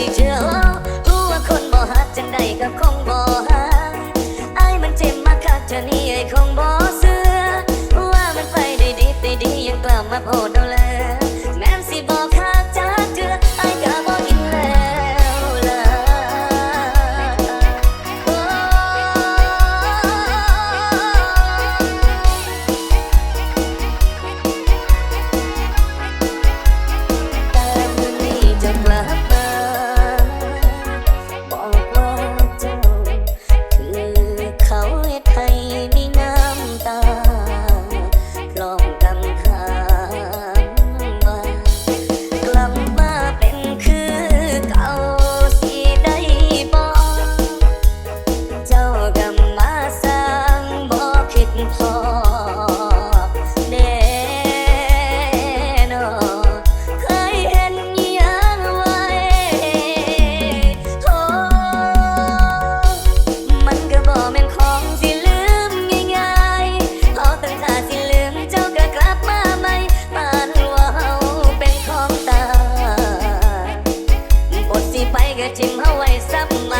DJ. ทิมเอาไว้ซับมา